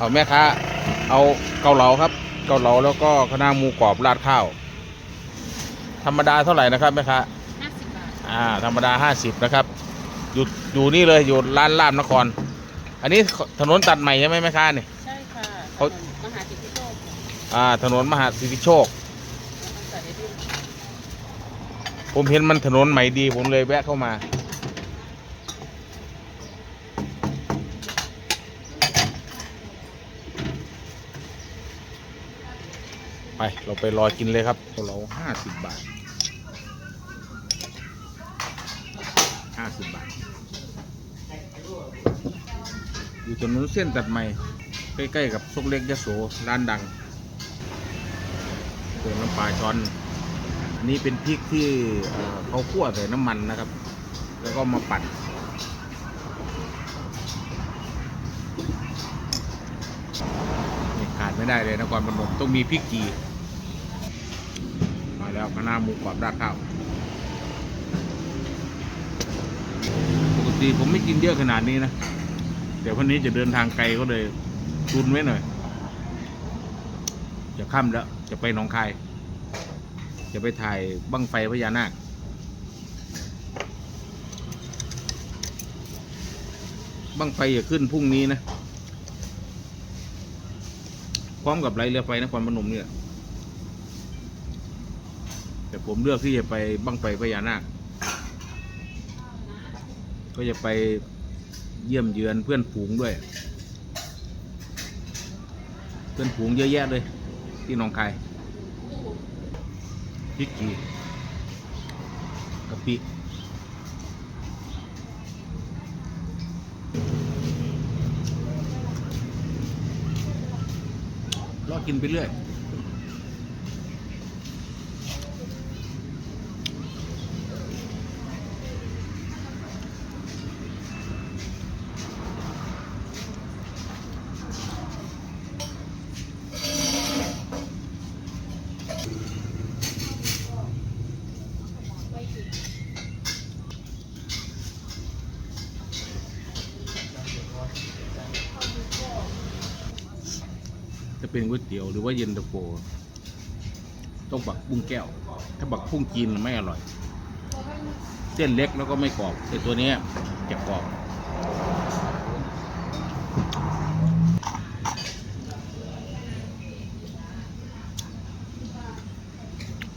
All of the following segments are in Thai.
เอาแม่ค้า เอาเกาเหลาครับ เกาเหลาแล้วก็คณะน้าหมูกรอบราดข้าว ธรรมดาเท่าไหร่นะครับแม่ค้าห้าสิบบาทอ่า ธรรมดาห้าสิบนะครับ อยู่อยู่นี่เลยอยู่ร้านลาบนคร อันนี้ถนนตัดใหม่ใช่ไหมแม่ค้าเนี่ย ใช่ค่ะเขา ถนนมหาสิทธิโชคอ่า ถนนมหาสิทธิโชคต้องใส่ได้ด้วยผมเห็นมันถนนใหม่ดีผมเลยแวะเข้ามา ไปเราไปรอกินเลยครับเราห้าสิบบาทห้าสิบบาท อยู่ถนนเส้นตัดใหม่ใกล้ๆกับซกเล็กยะโสร้านดังเปิดน้ำปลาช้อน อันนี้เป็นพริกที่เขาคั่วใส่น้ำมันนะครับ แล้วก็มาปั่นนี่ขาดไม่ได้เลยนะครพนมต้องมีพริกกี มะน้าหมูกรอบราดข้าวปกติผมไม่กินเยอะขนาดนี้นะ เดี๋ยววันนี้จะเดินทางไกลก็เลยตุนไว้หน่อย จะค่ำแล้ว จะไปหนองคาย จะไปถ่ายบั้งไฟพญานาคบั้งไฟจะขึ้นพรุ่งนี้นะ พร้อมกับไรเรือไฟนครพนมเนี่ย แต่ผมเลือกที่จะไปบั้งไฟพญานาค ก็จะไปเยี่ยมเยือนเพื่อนฝูงด้วย เพื่อนฝูงเยอะแยะเลย ที่หนองคายพริกกีกะปิรอกินไปเรื่อย จะเป็นก๋วยเตี๋ยวหรือว่าเย็นตาโฟต้องบักบุ้งแก้ว ถ้าบักพุ่งจีนไม่อร่อย เส้นเล็กแล้วก็ไม่กรอบแต่ตัวนี้จะกรอบ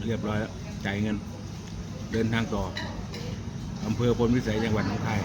เรียบร้อยแล้วจ่ายเงิน เดินทางต่ออำเภอพลวิสัยจังหวัดหนองคาย